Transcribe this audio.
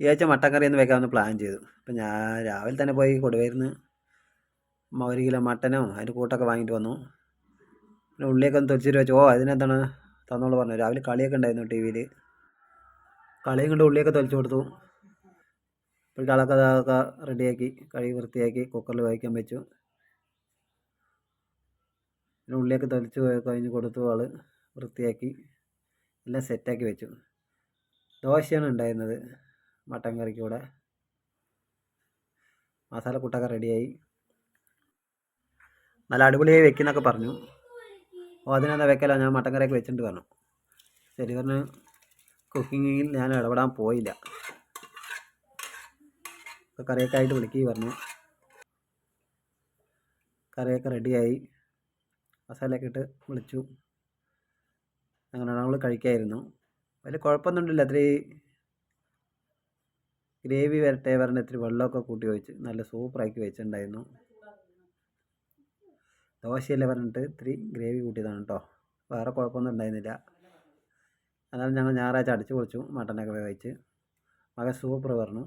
ഈ ആഴ്ച മട്ടൻ ഒന്ന് വെക്കാമെന്ന് പ്ലാൻ ചെയ്തു. അപ്പം ഞാൻ രാവിലെ തന്നെ പോയി കൊടുവായിരുന്നു ഒരു കിലോ മട്ടനോ അതിന്റെ കൂട്ടൊക്കെ വാങ്ങിയിട്ട് വന്നു. പിന്നെ ഉള്ളിയൊക്കെ ഒന്ന് തൊലിച്ചിട്ട് വെച്ചു. ഓ അതിനെന്താണ് തന്നോളൂ പറഞ്ഞു. രാവിലെ കളിയൊക്കെ ഉണ്ടായിരുന്നു ടി വിയിൽ കളിയും കൊണ്ട് ഉള്ളിയൊക്കെ തൊലിച്ചു കൊടുത്തു. ഇപ്പോൾ അതൊക്കെ അതൊക്കെ റെഡിയാക്കി കഴുകി വൃത്തിയാക്കി കുക്കറിൽ വേവിക്കാൻ വെച്ചു. പിന്നെ ഉള്ളിയൊക്കെ തൊലിച്ച് കഴിഞ്ഞ് കൊടുത്തു ആൾ വൃത്തിയാക്കി എല്ലാം സെറ്റാക്കി വെച്ചു. ദോശയാണ് ഉണ്ടായിരുന്നത്. മട്ടൻ കൂടെ മസാലക്കൂട്ടൊക്കെ റെഡിയായി. നല്ല അടിപൊളിയായി വെക്കുന്നൊക്കെ പറഞ്ഞു. ഓ അതിനെന്താ വെക്കല? ഞാൻ മട്ടൻ കറിയൊക്കെ വെച്ചിട്ടുണ്ട് പറഞ്ഞു. ശരി പറഞ്ഞു കുക്കിങ്ങിൽ ഞാൻ ഇടപെടാൻ പോയില്ല. ഇപ്പോൾ കറിയൊക്കെ ആയിട്ട് വിളിക്കുക പറഞ്ഞു. കറിയൊക്കെ റെഡിയായി. മസാലയൊക്കെ ഇട്ട് വിളിച്ചു. അങ്ങനെ നമ്മൾ കഴിക്കായിരുന്നു. വലിയ കുഴപ്പമൊന്നും ഉണ്ടില്ല ഇത്തിരി ഗ്രേവി വരട്ടെ പറഞ്ഞ് ഇത്തിരി വെള്ളമൊക്കെ കൂട്ടി വെച്ച് നല്ല സൂപ്പറാക്കി വെച്ചിട്ടുണ്ടായിരുന്നു. ദോശയല്ലേ പറഞ്ഞിട്ട് ഇത്തിരി ഗ്രേവി കൂട്ടിയതാണ് കേട്ടോ. വേറെ കുഴപ്പമൊന്നും ഉണ്ടായിരുന്നില്ല. എന്നാലും ഞങ്ങൾ ഞായറാഴ്ച അടിച്ചു പൊളിച്ചു മട്ടനൊക്കെ വേവിച്ച്. മകൻ സൂപ്പർ പറഞ്ഞു.